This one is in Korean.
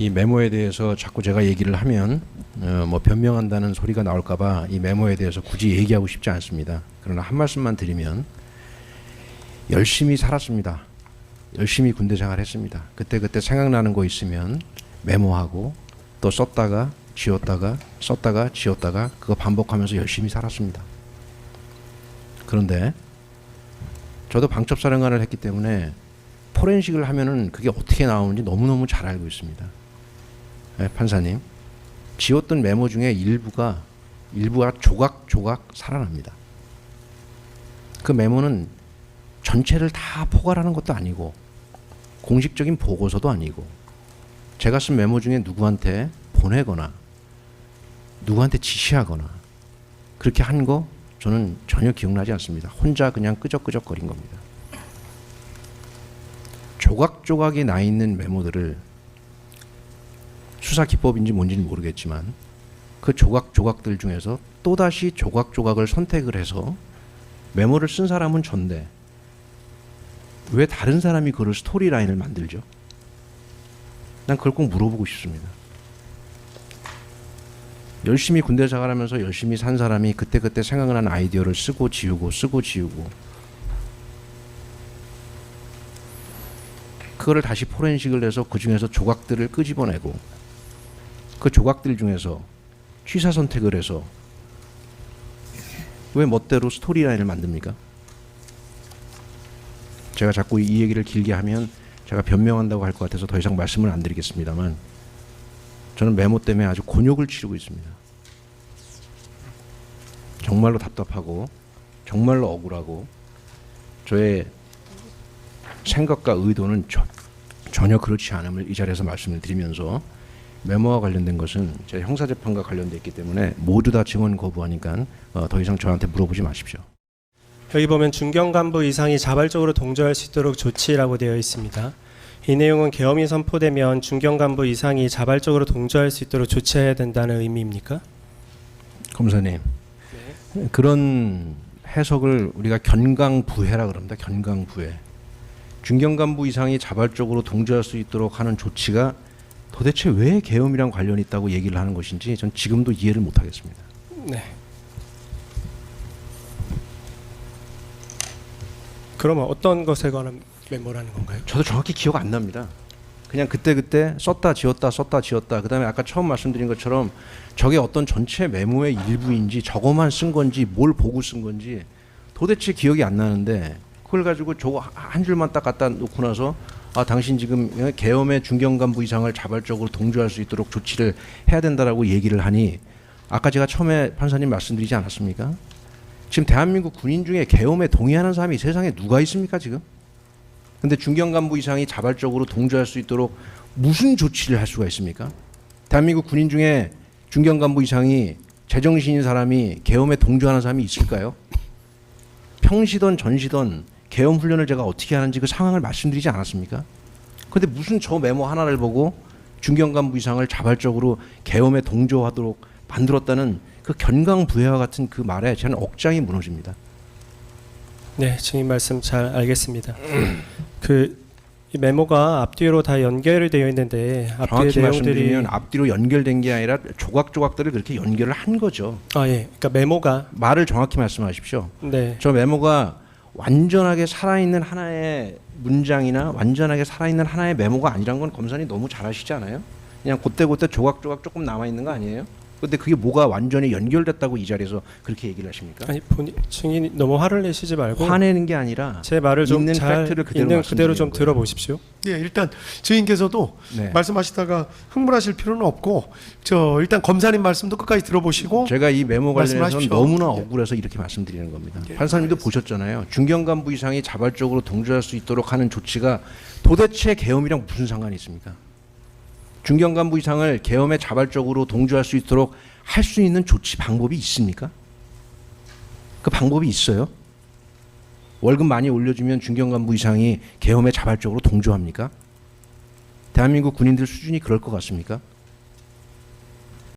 이 메모에 대해서 자꾸 제가 얘기를 하면 어, 뭐 변명한다는 소리가 나올까봐 이 메모에 대해서 굳이 얘기하고 싶지 않습니다. 그러나 한 말씀만 드리면 열심히 살았습니다. 열심히 군대 생활했습니다. 그때 그때 생각나는 거 있으면 메모하고 또 썼다가 지웠다가 썼다가 지웠다가 그거 반복하면서 열심히 살았습니다. 그런데 저도 방첩사령관을 했기 때문에 포렌식을 하면은 그게 어떻게 나오는지 너무너무 잘 알고 있습니다. 네, 판사님. 지웠던 메모 중에 일부가 일부가 조각조각 살아납니다. 그 메모는 전체를 다 포괄하는 것도 아니고 공식적인 보고서도 아니고 제가 쓴 메모 중에 누구한테 보내거나 누구한테 지시하거나 그렇게 한 거 저는 전혀 기억나지 않습니다. 혼자 그냥 끄적끄적거린 겁니다. 조각조각이 나 있는 메모들을 수사 기법인지 뭔지는 모르겠지만 그 조각 조각들 중에서 또다시 조각 조각을 선택을 해서 메모를 쓴 사람은 전데 왜 다른 사람이 그걸 스토리 라인을 만들죠? 난 그걸 꼭 물어보고 싶습니다. 열심히 군대 생활하면서 열심히 산 사람이 그때그때 생각난 아이디어를 쓰고 지우고 쓰고 지우고 그거를 다시 포렌식을 해서 그 중에서 조각들을 끄집어내고 그 조각들 중에서 취사 선택을 해서 왜 멋대로 스토리라인을 만듭니까? 제가 자꾸 이 얘기를 길게 하면 제가 변명한다고 할 것 같아서 더 이상 말씀을 안 드리겠습니다만 저는 메모 때문에 아주 곤욕을 치르고 있습니다. 정말로 답답하고 정말로 억울하고 저의 생각과 의도는 저- 전혀 그렇지 않음을 이 자리에서 말씀을 드리면서 메모와 관련된 것은 제 형사 재판과 관련돼 있기 때문에 모두 다 증언 거부하니까 어, 더 이상 저한테 물어보지 마십시오. 여기 보면 중경 간부 이상이 자발적으로 동조할 수 있도록 조치라고 되어 있습니다. 이 내용은 계엄이 선포되면 중경 간부 이상이 자발적으로 동조할 수 있도록 조치해야 된다는 의미입니까? 검사님 그런 해석을 우리가 견강부회라 그럽니다. 견강부회. 중경 간부 이상이 자발적으로 동조할 수 있도록 하는 조치가 도대체 왜 계엄이랑 관련이 있다고 얘기를 하는 것인지 전 지금도 이해를 못하겠습니다. 네. 그러면 어떤 것에 관한 메모라는 건가요? 저도 정확히 기억 안 납니다. 그냥 그때 그때 썼다 지웠다 썼다 지웠다. 그다음에 아까 처음 말씀드린 것처럼 저게 어떤 전체 메모의 일부인지 저거만 쓴 건지 뭘 보고 쓴 건지 도대체 기억이 안 나는데 그걸 가지고 저거 한 줄만 딱 갖다 놓고 나서 아 당신 지금 계엄의 중경 간부 이상을 자발적으로 동조할 수 있도록 조치를 해야 된다라고 얘기를 하니 아까 제가 처음에 판사님 말씀드리지 않았습니까? 지금 대한민국 군인 중에 계엄에 동의하는 사람이 세상에 누가 있습니까 지금? 근데 중경 간부 이상이 자발적으로 동조할 수 있도록 무슨 조치를 할 수가 있습니까? 대한민국 군인 중에 중경 간부 이상이 제정신인 사람이 계엄에 동조하는 사람이 있을까요? 평시던 전시던 계엄 훈련을 제가 어떻게 하는지 그 상황을 말씀드리지 않았습니까? 근데 무슨 저 메모 하나를 보고 중경 간부 이상을 자발적으로 계엄에 동조하도록 만들었다는 그 견강부회와 같은 그 말에 저는 억장이 무너집니다. 네, 증인 말씀 잘 알겠습니다. 그이 메모가 앞뒤로 다 연결되어 있는데 정확히 내용들이 말씀드리면 앞뒤로 연결된 게 아니라 조각조각들을 그렇게 연결을 한 거죠. 아 예, 그러니까 메모가 말을 정확히 말씀하십시오. 네, 저 메모가 완전하게 살아있는 하나의 문장이나 완전하게 살아있는 하나의 메모가 아니란 건 검사님 너무 잘 아시지 않아요? 그냥 그때그때 조각조각 조금 남아있는 거 아니에요? 근데 그게 뭐가 완전히 연결됐다고 이 자리에서 그렇게 얘기를 하십니까? 아니 본인 증인이 너무 화를 내시지 말고 화내는 게 아니라 제 말을 좀 있는 잘 팩트를 그대로 있는 그대로 좀 말씀드리는 거예요. 들어보십시오. 예, 일단 증인께서도 네. 말씀하시다가 흥분하실 필요는 없고 저 일단 검사님 말씀도 끝까지 들어보시고 제가 이 메모 관련해서 말씀하십시오. 너무나 예. 억울해서 이렇게 말씀드리는 겁니다. 예, 판사님도 보셨잖아요. 중경 간부 이상이 자발적으로 동조할 수 있도록 하는 조치가 도대체 계엄이랑 무슨 상관이 있습니까? 중경간부 이상을 계엄에 자발적으로 동조할 수 있도록 할 수 있는 조치 방법이 있습니까? 그 방법이 있어요? 월급 많이 올려주면 중경간부 이상이 계엄에 자발적으로 동조합니까? 대한민국 군인들 수준이 그럴 것 같습니까?